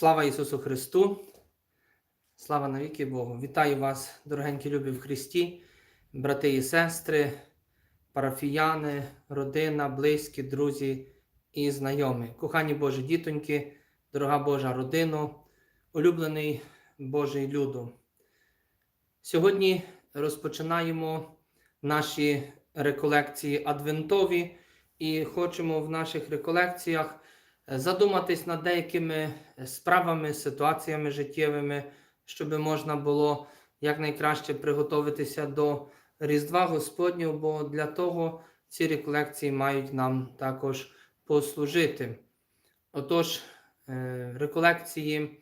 Слава Ісусу Христу! Слава навіки Богу! Вітаю вас, дорогенькі любі в Христі, брати і сестри, парафіяни, родина, близькі, друзі і знайомі. Кохані Божі дітоньки, дорога Божа родино, улюблений Божий люду. Сьогодні розпочинаємо наші реколекції адвентові і хочемо в наших реколекціях задуматись над деякими справами, ситуаціями життєвими, щоб можна було якнайкраще приготуватися до Різдва Господнього, бо для того ці реколекції мають нам також послужити. Отож, е, реколекції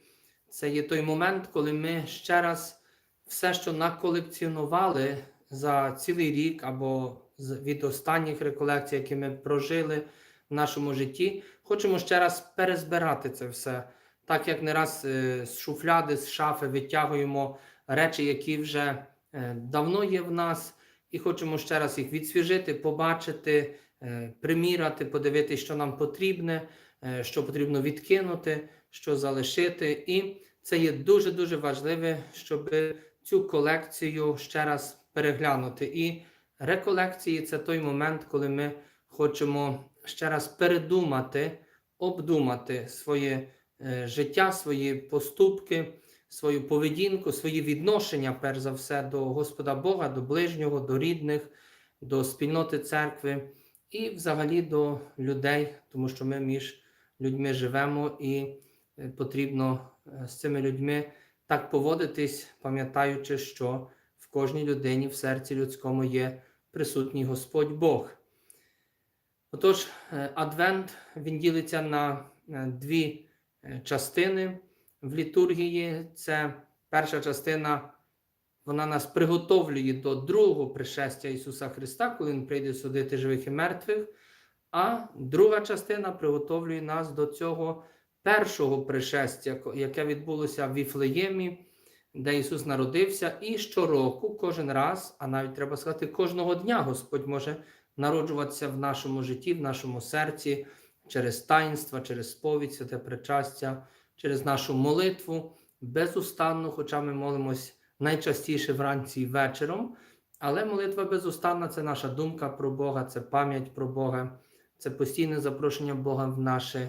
це є той момент, коли ми ще раз все, що наколекціонували за цілий рік або від останніх реколекцій, які ми прожили в нашому житті, хочемо ще раз перезбирати це все. Так як не раз е, з шуфляди, з шафи витягуємо речі, які вже е, давно є в нас, і хочемо ще раз їх відсвіжити, побачити, е, приміряти, подивитися, що нам потрібне, що потрібно відкинути, що залишити. І це є дуже-дуже важливе, щоб цю колекцію ще раз переглянути. І реколекції це той момент, коли ми хочемо ще раз передумати, обдумати своє е, життя, свої поступки, свою поведінку, свої відношення, перш за все, до Господа Бога, до ближнього, до рідних, до спільноти церкви і взагалі до людей, тому що ми між людьми живемо і е, потрібно е, з цими людьми так поводитись, пам'ятаючи, що в кожній людині в серці людському є присутній Господь Бог. Отож, е, Адвент він ділиться на е, дві е, частини в літургії. Це перша частина, вона нас приготовлює до другого пришестя Ісуса Христа, коли Він прийде судити живих і мертвих. А друга частина приготовлює нас до цього першого пришестя, яке відбулося в Віфлеємі, де Ісус народився. І щороку, кожен раз, а навіть треба сказати, кожного дня Господь може народжуватися в нашому житті, в нашому серці через таїнства, через сповідь, святе причастя, через нашу молитву безустанно, хоча ми молимось найчастіше вранці і вечором. Але молитва безустанна це наша думка про Бога, це пам'ять про Бога, це постійне запрошення Бога в наше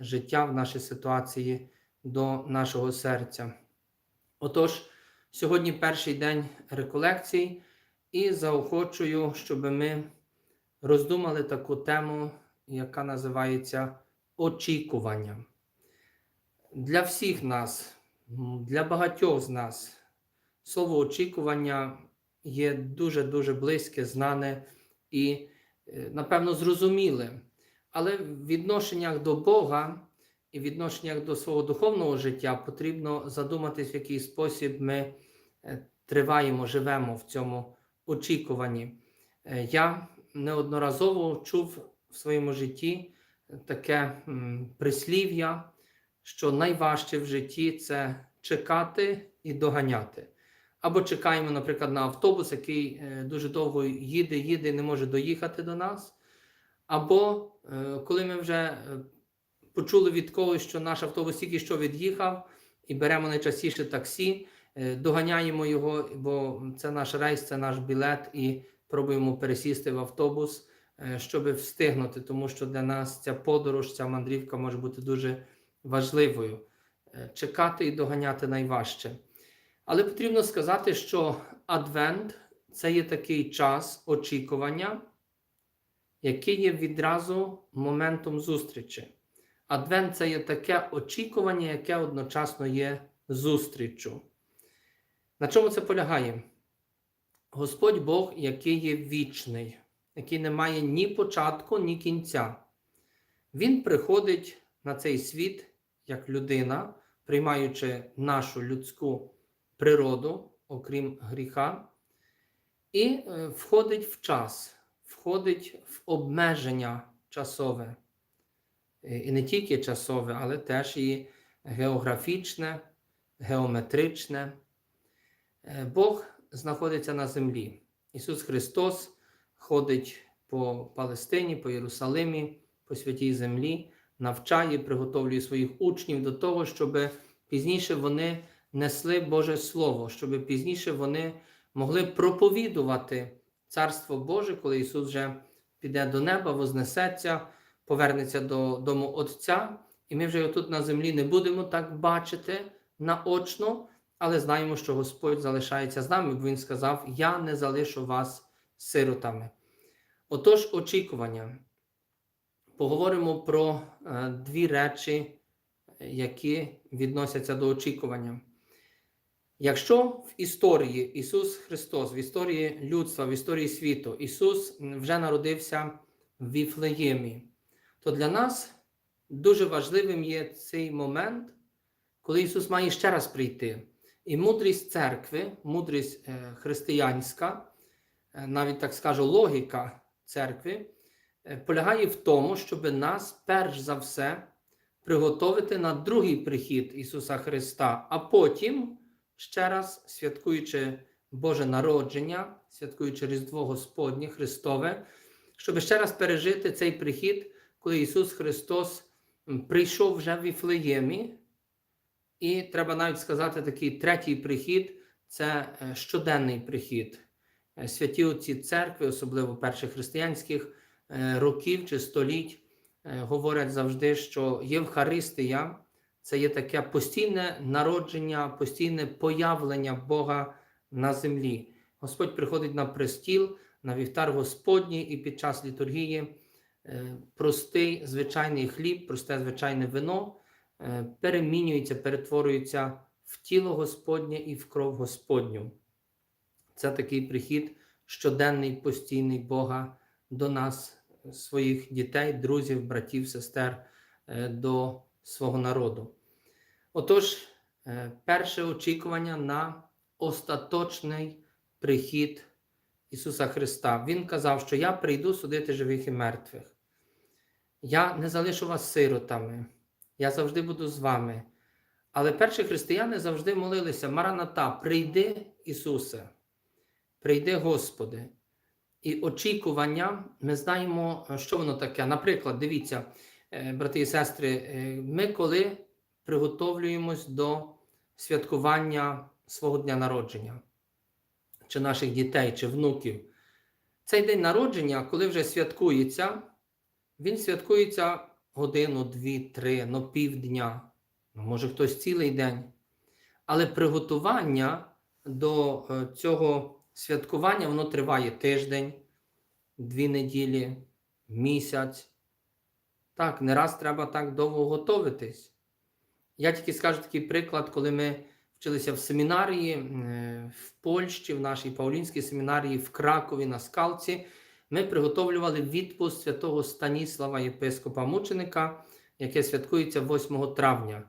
життя, в наші ситуації до нашого серця. Отож, сьогодні перший день реколекцій, і заохочую, щоб ми роздумали таку тему, яка називається очікування. Для всіх нас, для багатьох з нас, слово очікування є дуже-дуже близьке, знане і, е, напевно, зрозуміле. Але в відношеннях до Бога і в відношеннях до свого духовного життя потрібно задуматись, в який спосіб ми е, триваємо, живемо в цьому очікуванні. Е, Я неодноразово чув в своєму житті таке прислів'я, що найважче в житті це чекати і доганяти. Або чекаємо, наприклад, на автобус, який е, дуже довго їде, їде і не може доїхати до нас. Або е, коли ми вже е, почули від когось, що наш автобус тільки що від'їхав, і беремо найчастіше таксі, доганяємо його, бо це наш рейс, це наш білет, і пробуємо пересісти в автобус, е, щоб встигнути, тому що для нас ця подорож, ця мандрівка може бути дуже важливою. Е, Чекати і доганяти найважче. Але потрібно сказати, що Адвент це є такий час очікування, який є відразу моментом зустрічі. Адвент це є таке очікування, яке одночасно є зустріччю. На чому це полягає? Господь Бог, який є вічний, який не має ні початку, ні кінця. Він приходить на цей світ як людина, приймаючи нашу людську природу, окрім гріха, і е, входить в час, входить в обмеження часове. Е, І не тільки часове, але теж і географічне, геометричне. Е, Бог знаходиться на землі. Ісус Христос ходить по Палестині, по Єрусалимі, по святій землі, навчає, приготовлює своїх учнів до того, щоб пізніше вони несли Боже Слово, щоб пізніше вони могли проповідувати Царство Боже, коли Ісус вже піде до неба, вознесеться, повернеться до дому Отця, і ми вже тут на землі не будемо так бачити наочно, але знаємо, що Господь залишається з нами, бо Він сказав: Я не залишу вас сиротами. Отож, очікування. Поговоримо про е, дві речі, які відносяться до очікування. Якщо в історії Ісус Христос, в історії людства, в історії світу, Ісус вже народився в Віфлеємі, то для нас дуже важливим є цей момент, коли Ісус має ще раз прийти. І мудрість церкви, мудрість е, християнська, е, навіть так скажу, логіка церкви, е, полягає в тому, щоб нас перш за все приготовити на другий прихід Ісуса Христа, а потім ще раз святкуючи Боже народження, святкуючи Різдво Господнє Христове, щоб ще раз пережити цей прихід, коли Ісус Христос прийшов вже в Віфлеємі. І треба навіть сказати, такий третій прихід це е, щоденний прихід. Е, Святі отці церкви, особливо перших християнських е, років чи століть, говорять завжди, що Євхаристія це є таке постійне народження, постійне появлення Бога на землі. Господь приходить на престіл, на вівтар Господній, і під час літургії простий звичайний хліб, просте звичайне вино перемінюється, перетворюється в тіло Господнє і в кров Господню. Це такий прихід щоденний, постійний Бога до нас, своїх дітей, друзів, братів, сестер, е, до свого народу. Отож, е, перше очікування на остаточний прихід Ісуса Христа. Він казав, що я прийду судити живих і мертвих. Я не залишу вас сиротами, я завжди буду з вами. Але перші християни завжди молилися: Мараната, прийди, Ісусе, прийди, Господи. І очікування, ми знаємо, що воно таке. Наприклад, дивіться, е, брати і сестри, е, ми коли приготовлюємось до святкування свого дня народження, чи наших дітей, чи внуків. Цей день народження, коли вже святкується, він святкується годину, дві, три, ну півдня, ну, може хтось цілий день. Але приготування до е, цього святкування воно триває тиждень, дві неділі, місяць. Так, не раз треба так довго готуватись. Я тільки скажу такий приклад, коли ми вчилися в семінарії е, в Польщі, в нашій Паулінській семінарії в Кракові на Скалці. Ми приготовлювали відпуск святого Станіслава, єпископа мученика, яке святкується 8 травня.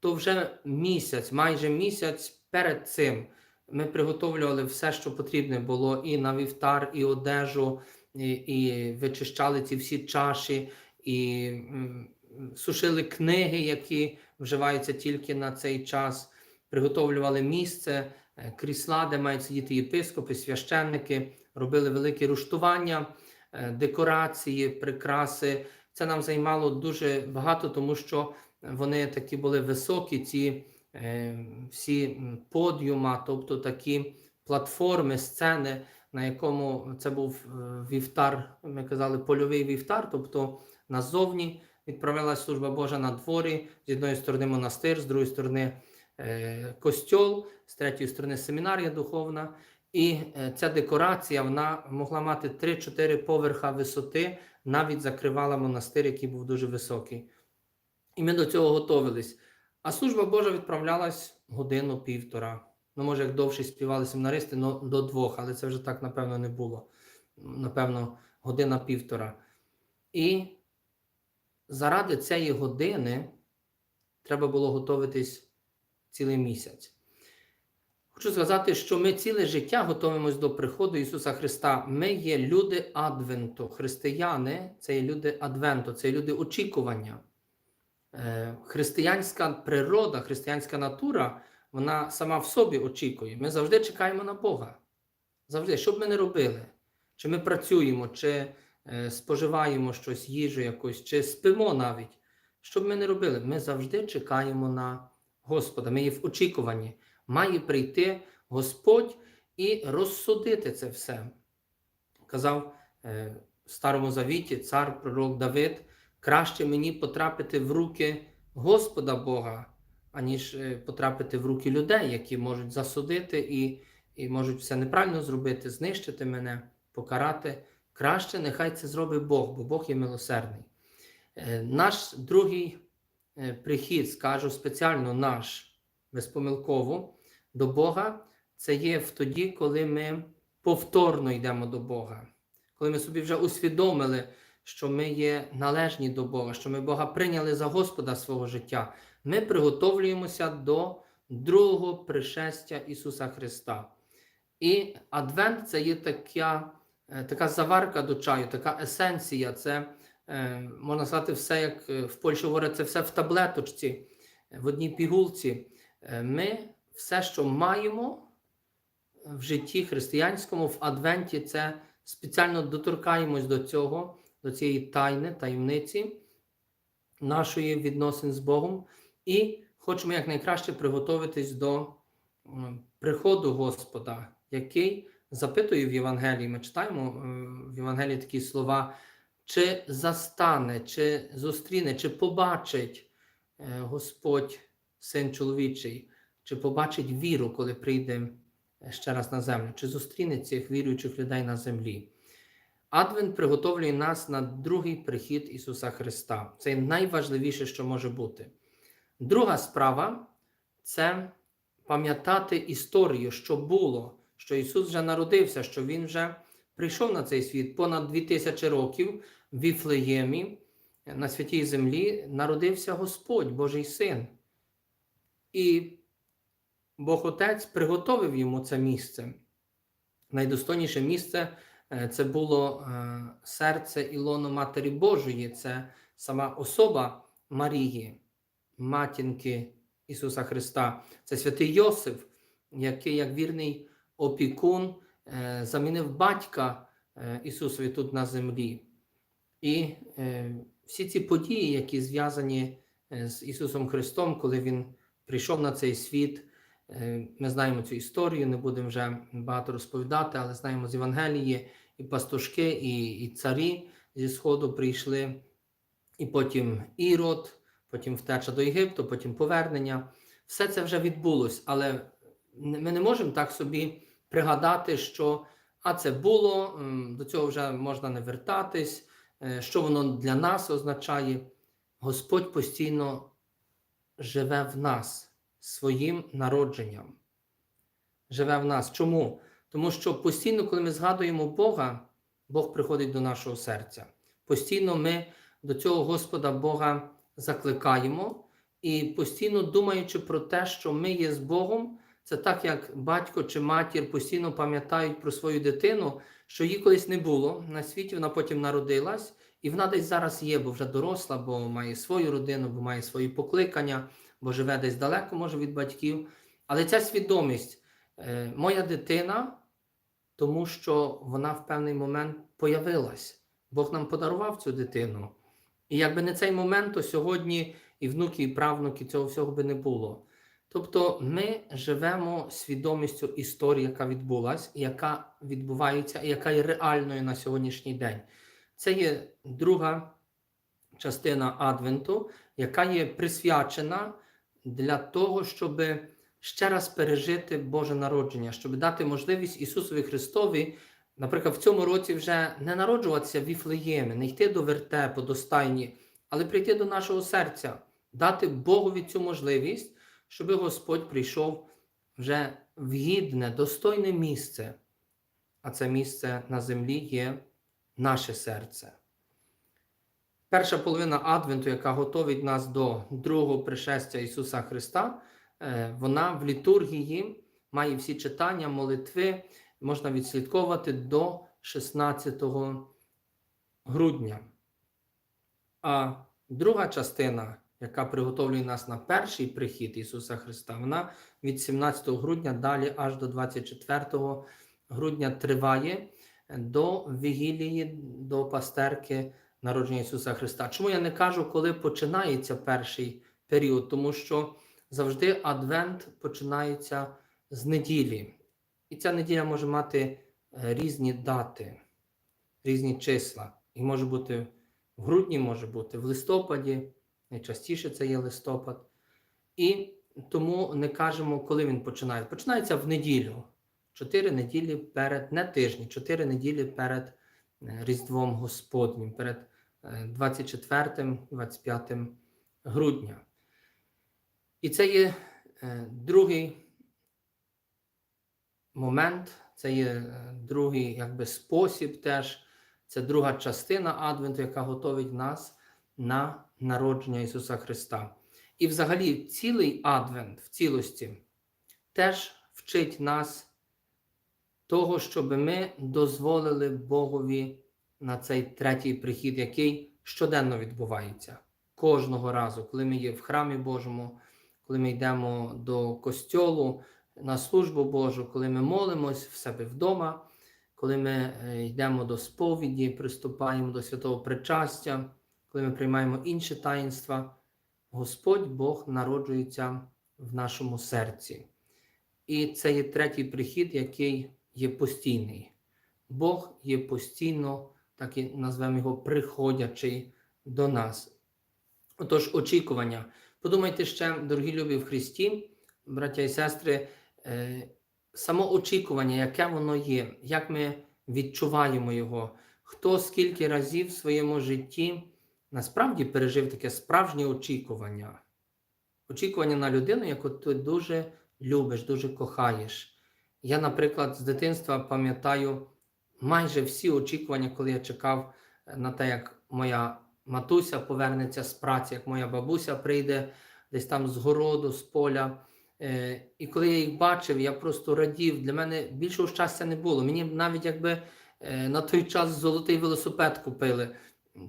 То вже місяць, майже місяць перед цим ми приготовлювали все, що потрібне було, і на вівтар, і одежу, і, і вичищали ці всі чаші, і м, сушили книги, які вживаються тільки на цей час, приготовлювали місце, е, крісла, де мають сидіти єпископи, священники, робили великі руштування, е, декорації, прикраси. Це нам займало дуже багато, тому що вони такі були високі, ці е, всі подіума, тобто такі платформи, сцени, на якому це був е, вівтар, ми казали, польовий вівтар, тобто назовні відправлялася служба Божа на дворі, з одної сторони монастир, з другої сторони костьол, з третьої сторони семінарія духовна. І е, ця декорація вона могла мати 3-4 поверха висоти, навіть закривала монастир, який був дуже високий. І ми до цього готовились. А служба Божа відправлялась годину-півтора. Ну, може, як довше співали семінаристи, ну до двох, але це вже так, напевно, не було. Напевно, година-півтора. І заради цієї години треба було готуватись цілий місяць. Хочу сказати, що ми ціле життя готуємось до приходу Ісуса Христа. Ми є люди Адвенту. Християни це є люди Адвенту, це є люди очікування. Е, Християнська природа, християнська натура, вона сама в собі очікує. Ми завжди чекаємо на Бога. Завжди, що б ми не робили, чи ми працюємо, чи е, споживаємо щось, їжу якусь, чи спимо навіть. що б ми не робили, ми завжди чекаємо на Господа. Ми є в очікуванні. Має прийти Господь і розсудити це все. Казав е, в Старому Завіті цар пророк Давид, краще мені потрапити в руки Господа Бога, аніж е, потрапити в руки людей, які можуть засудити і, і можуть все неправильно зробити, знищити мене, покарати. Краще нехай це зробить Бог, бо Бог є милосердний. Е, Наш другий е, прихід, скажу спеціально наш, безпомилково, до Бога, це є в тоді, коли ми повторно йдемо до Бога, коли ми собі вже усвідомили, що ми є належні до Бога, що ми Бога прийняли за Господа свого життя, ми приготовлюємося до другого пришестя Ісуса Христа. І Адвент це є така, е, така заварка до чаю, така есенція. Це е, можна сказати, все, як е, в Польщі говорять, це все в таблеточці, в одній пігулці. Ми все, що маємо в житті християнському, в Адвенті, це спеціально доторкаємось до цього, до цієї тайни, таємниці нашої відносин з Богом, і хочемо якнайкраще приготуватись до приходу Господа, який запитує в Євангелії. Ми читаємо е, в Євангелії такі слова, чи застане, чи зустріне, чи побачить е, Господь, син чоловічий, чи побачить віру, коли прийде ще раз на землю, чи зустріне цих віруючих людей на землі. Адвент приготовлює нас на другий прихід Ісуса Христа. Це найважливіше, що може бути. Друга справа це пам'ятати історію, що було, що Ісус вже народився, що Він вже прийшов на цей світ понад 2000 років в Віфлеємі, на святій землі, народився Господь, Божий Син. І Бог Отець приготовив йому це місце. Найдостойніше місце е, це було е, серце Ілону Матері Божої, це сама особа Марії, матінки Ісуса Христа. Це святий Йосиф, який, як вірний опікун, е, замінив батька Ісусові тут на землі. І всі ці події, які зв'язані з Ісусом Христом, коли Він прийшов на цей світ. Е, Ми знаємо цю історію, не будемо вже багато розповідати, але знаємо з Євангелії і пастушки, і, і царі зі Сходу прийшли, і потім Ірод, потім втеча до Єгипту, потім повернення. Все це вже відбулось, але ми не можемо так собі пригадати, що а це було, до цього вже можна не вертатись, е, що воно для нас означає. Господь постійно живе в нас своїм народженням. Живе в нас. Чому? Тому що постійно, коли ми згадуємо Бога, Бог приходить до нашого серця. Постійно ми до цього Господа Бога закликаємо і постійно думаючи про те, що ми є з Богом, це так, як батько чи матір постійно пам'ятають про свою дитину, що її колись не було на світі, вона потім народилась, і вона десь зараз є, бо вже доросла, бо має свою родину, бо має свої покликання, бо живе десь далеко, може, від батьків. Але ця свідомість, е, моя дитина, тому що вона в певний момент появилась. Бог нам подарував цю дитину. І якби не цей момент, то сьогодні і внуки, і правнуки цього всього би не було. Тобто ми живемо свідомістю історії, яка відбулась, яка відбувається, і яка є реальною на сьогоднішній день. Це є друга частина Адвенту, яка є присвячена для того, щоб ще раз пережити Боже народження, щоб дати можливість Ісусові Христові, наприклад, в цьому році вже не народжуватися в Віфлеємі, не йти до вертепу, до стайні, але прийти до нашого серця, дати Богові цю можливість, щоб Господь прийшов вже в гідне, достойне місце. А це місце на землі є наше серце. Перша половина Адвенту, яка готовить нас до другого пришестя Ісуса Христа, е, вона в літургії має всі читання, молитви, можна відслідковувати до 16 грудня. А друга частина, яка приготовлює нас на перший прихід Ісуса Христа, вона від 17 грудня далі аж до 24 грудня триває до вігілії, до пастерки народження Ісуса Христа. Чому я не кажу, коли починається перший період? Тому що завжди Адвент починається з неділі. І ця неділя може мати е, різні дати, різні числа. І може бути в грудні, може бути в листопаді, найчастіше це є листопад. І тому не кажемо, коли він починає. Починається в неділю. Чотири неділі перед, не тижні, чотири неділі перед Різдвом Господнім, перед е, 24-25 грудня. І це є е, другий момент, це є е, другий якби, спосіб теж, це друга частина Адвенту, яка готовить нас на народження Ісуса Христа. І взагалі цілий Адвент в цілості теж вчить нас того, щоб ми дозволили Богові на цей третій прихід, який щоденно відбувається. Кожного разу, коли ми є в храмі Божому, коли ми йдемо до костьолу на службу Божу, коли ми молимось в себе вдома, коли ми е, йдемо до сповіді, приступаємо до святого причастя, коли ми приймаємо інші таїнства, Господь Бог народжується в нашому серці. І це є третій прихід, який є постійний. Бог є постійно, так і назвемо його, приходячий до нас. Отож, очікування. Подумайте ще, дорогі любі в Христі, браття і сестри, е, само очікування, яке воно є, як ми відчуваємо його, хто скільки разів в своєму житті насправді пережив таке справжнє очікування. Очікування на людину, яку ти дуже любиш, дуже кохаєш. Я, наприклад, з дитинства пам'ятаю майже всі очікування, коли я чекав е, на те, як моя матуся повернеться з праці, як моя бабуся прийде десь там з городу, з поля. Е, І коли я їх бачив, я просто радів. Для мене більшого щастя не було. Мені навіть якби е, на той час золотий велосипед купили,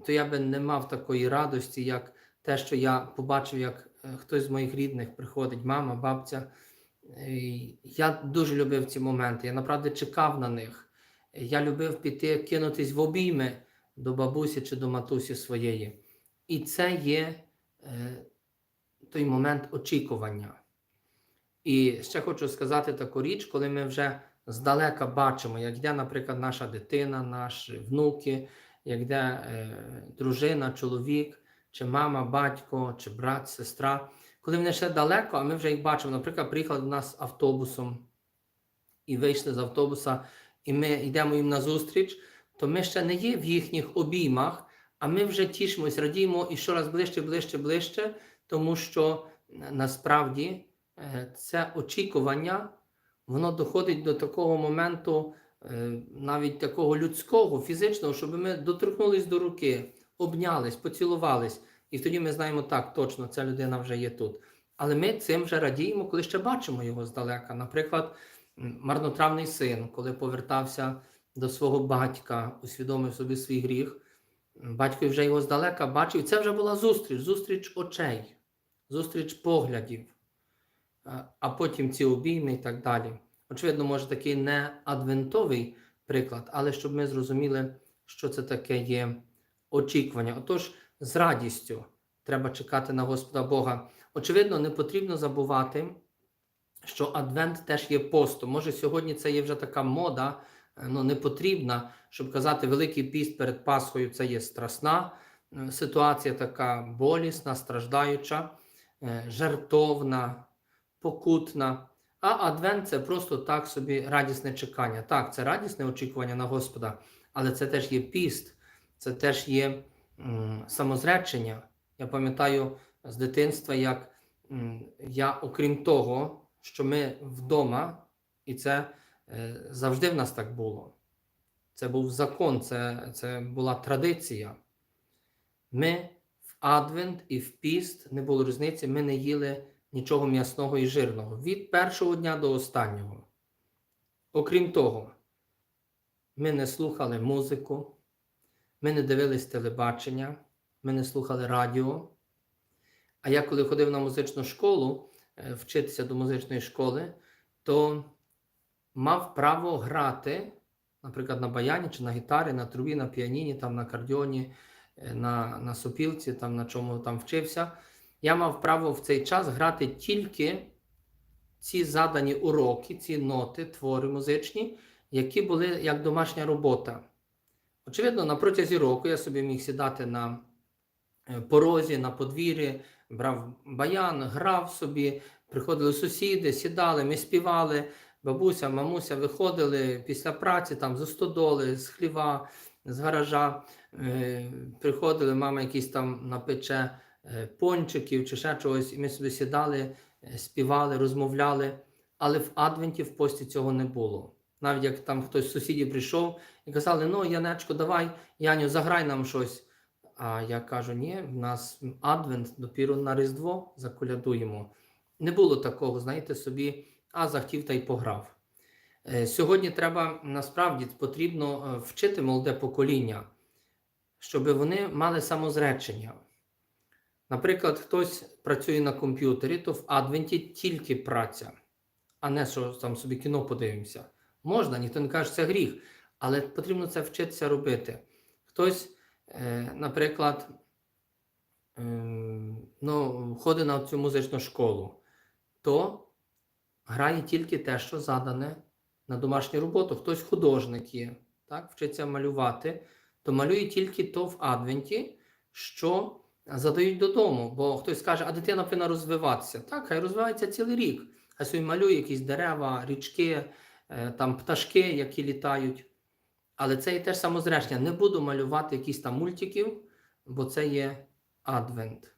то я би не мав такої радості, як те, що я побачив, як хтось з моїх рідних приходить, мама, бабця. Е, Я дуже любив ці моменти. Я направді чекав на них. Я любив піти, кинутись в обійми до бабусі чи до матусі своєї. І це є е, той момент очікування. І ще хочу сказати таку річ, коли ми вже здалека бачимо, як йде, наприклад, наша дитина, наші внуки, як йде е, дружина, чоловік, чи мама, батько, чи брат, сестра. Коли вони ще далеко, а ми вже їх бачимо, наприклад, приїхали до нас автобусом і вийшли з автобуса, і ми йдемо їм на зустріч, то ми ще не є в їхніх обіймах, а ми вже тішимось, радіємо і щораз ближче, ближче, ближче, тому що е, насправді е, це очікування, воно доходить до такого моменту, е, навіть такого людського, фізичного, щоб ми доторкнулись до руки, обнялись, поцілувались. І тоді ми знаємо так, точно, ця людина вже є тут. Але ми цим вже радіємо, коли ще бачимо його здалека. Наприклад, марнотравний син, коли повертався до свого батька, усвідомив собі свій гріх, батько вже його здалека бачив. Це вже була зустріч, зустріч очей, зустріч поглядів, а- потім ці обійми і так далі. Очевидно, може такий не адвентовий приклад, але щоб ми зрозуміли, що це таке є очікування. Отож, з радістю треба чекати на Господа Бога. Очевидно, не потрібно забувати, що Адвент теж є постом. Може, сьогодні це є вже така мода, е, ну не потрібна, щоб казати, Великий піст перед Пасхою це є страсна е, ситуація, така болісна, страждаюча, е, жертовна, покутна. А Адвент це просто так собі радісне чекання. Так, це радісне очікування на Господа, але це теж є піст, це теж є самозречення. Я пам'ятаю з дитинства, як я, окрім того, що ми вдома, і це е, завжди в нас так було. Це був закон, це, це була традиція. Ми в Адвент і в піст не було різниці, ми не їли нічого м'ясного і жирного від першого дня до останнього. Окрім того, ми не слухали музику, ми не дивились телебачення, ми не слухали радіо. А я коли ходив на музичну школу, е, вчитися до музичної школи, то мав право грати, наприклад, на баяні чи на гітарі, на трубі, на піаніні, там, на кардіоні, е, на, на сопілці, там, на чому там вчився, я мав право в цей час грати тільки ці задані уроки, ці ноти, твори музичні, які були як домашня робота. Очевидно, на протязі року я собі міг сідати на е, порозі, на подвір'ї, брав баян, грав собі, приходили сусіди, сідали, ми співали. Бабуся, мамуся виходили після праці там з стодоли, з хліва, з гаража. Е, приходили, мама якісь там напече е, пончиків чи ще чогось, і ми собі сідали, співали, розмовляли. Але в Адвенті в пості цього не було. Навіть як там хтось з сусідів прийшов і казали: ну, Янечко, давай, Яню, заграй нам щось. А я кажу: ні, в нас Адвент допіру на Різдво заколядуємо. Не було такого, знаєте, собі, а захотів та й пограв. Е, Сьогодні треба насправді потрібно е, вчити молоде покоління, щоб вони мали самозречення. Наприклад, хтось працює на комп'ютері, то в Адвенті тільки праця, а не що там собі кіно подивимося. Можна, ніхто не каже, це гріх, але потрібно це вчитися робити. Хтось, е, наприклад, ем, ну, ходить на цю музичну школу, то грає тільки те, що задане на домашню роботу. Хтось художник є, так, вчиться малювати, то малює тільки то в Адвенті, що задають додому. Бо хтось каже, а дитина повинна розвиватися. Так, хай розвивається цілий рік. Хай собі малює якісь дерева, річки, там пташки, які літають. Але це і теж самозречення. Не буду малювати якісь там мультиків, бо це є адвент.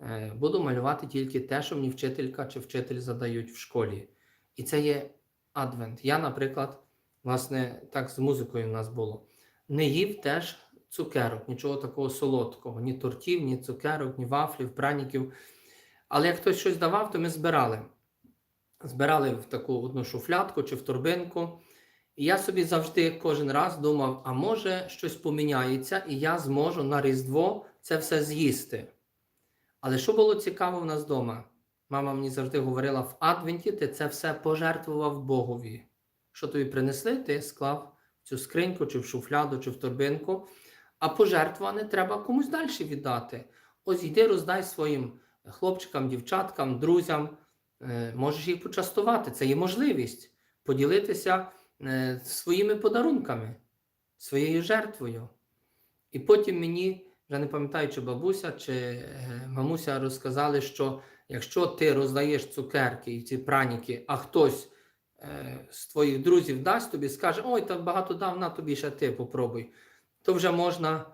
Е, Буду малювати тільки те, що мені вчителька чи вчитель задають в школі. І це є адвент. Я, наприклад, власне, так з музикою в нас було. Не їв теж цукерок, нічого такого солодкого, ні тортів, ні цукерок, ні вафлів, праніків. Але як хтось щось давав, то ми збирали. Збирали в таку одну шуфлятку чи в торбинку. І я собі завжди кожен раз думав, а може щось поміняється, і я зможу на Різдво це все з'їсти. Але що було цікаво в нас вдома? Мама мені завжди говорила: в Адвенті ти це все пожертвував Богові. Що тобі принесли, ти склав в цю скриньку, чи в шуфляду, чи в торбинку, а пожертвуване треба комусь далі віддати. Ось йди роздай своїм хлопчикам, дівчаткам, друзям. Е, Можеш їх почастувати. Це є можливість поділитися е, своїми подарунками, своєю жертвою. І потім мені, вже не пам'ятаю, чи бабуся, чи е, мамуся розказали, що якщо ти роздаєш цукерки і ці праніки, а хтось з твоїх друзів дасть тобі, скаже, ой, так багато дав, на тобі ще ти попробуй, то вже можна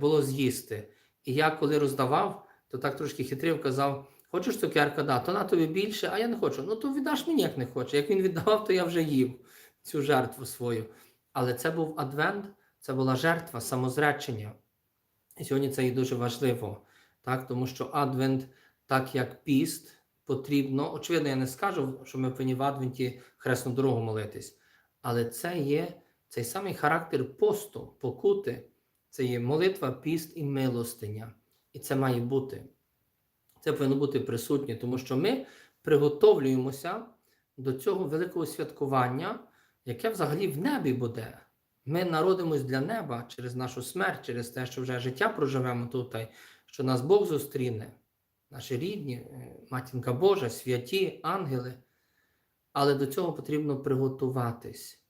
було з'їсти. І я коли роздавав, то так трошки хитрив, казав, хочеш цукерка, да, то на тобі більше, а я не хочу. Ну то віддаш мені, як не хоче. Як він віддавав, то я вже їв цю жертву свою. Але це був адвент, це була жертва, самозречення. І сьогодні це є дуже важливо, так? тому що адвент, так як піст, потрібно. Очевидно, я не скажу, що ми повинні в адвенті хресну дорогу молитись, але це є цей самий характер посту, покути. Це є молитва, піст і милостиня. І це має бути. Це повинно бути присутнє, тому що ми приготовлюємося до цього великого святкування, яке взагалі в небі буде. Ми народимось для неба через нашу смерть, через те, що вже життя проживемо тут, що нас Бог зустріне, наші рідні, е, матінка Божа, святі, ангели. Але до цього потрібно приготуватись.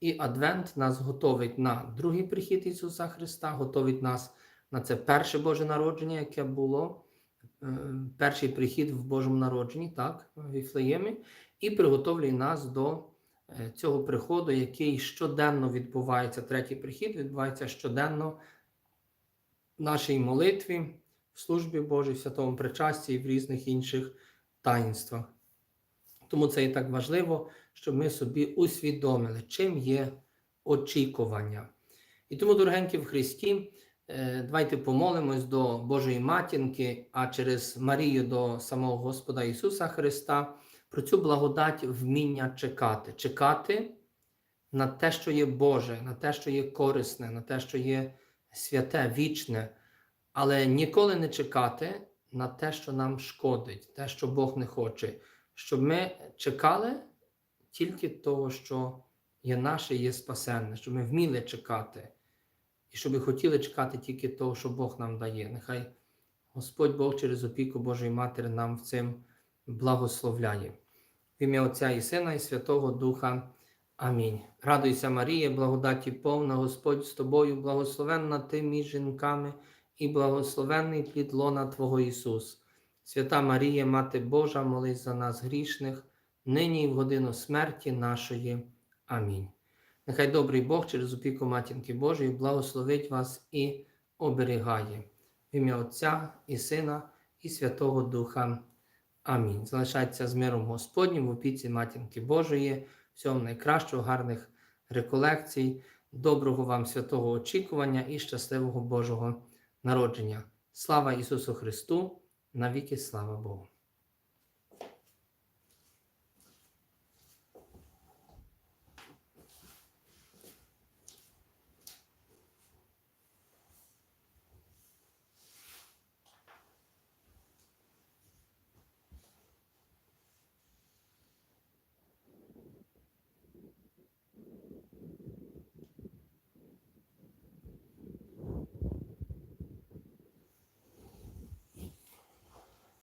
І Адвент нас готовить на другий прихід Ісуса Христа, готовить нас на це перше Боже народження, яке було, перший прихід в Божому народженні, так, в Віфлеємі, і приготовлює нас до е, цього приходу, який щоденно відбувається. Третій прихід відбувається щоденно в нашій молитві, в службі Божій, в святому причасті і в різних інших таїнствах. Тому це і так важливо, щоб ми собі усвідомили, чим є очікування. І тому, дорогенькі в Христі, е, давайте помолимось до Божої матінки, а через Марію до самого Господа Ісуса Христа про цю благодать вміння чекати. Чекати на те, що є Боже, на те, що є корисне, на те, що є святе, вічне, але ніколи не чекати на те, що нам шкодить, те, що Бог не хоче, щоб ми чекали тільки того, що є наше, є спасенне, щоб ми вміли чекати. І щоб хотіли чекати тільки того, що Бог нам дає. Нехай Господь Бог через опіку Божої Матері нам в цим благословляє. В ім'я Отця і Сина, і Святого Духа. Амінь. Радуйся, Марія, благодаті повна, Господь з тобою, благословенна ти між жінками, і благословенний плід лона Твого Ісус. Свята Марія, Мати Божа, молись за нас грішних, нині і в годину смерті нашої. Амінь. Нехай добрий Бог через опіку Матінки Божої благословить вас і оберігає. В ім'я Отця і Сина, і Святого Духа. Амінь. Залишайтеся з миром Господнім в опіці Матінки Божої. Всього найкращого, гарних реколекцій, доброго вам святого очікування і щасливого Божого народження. Слава Ісусу Христу! Навіки слава Богу!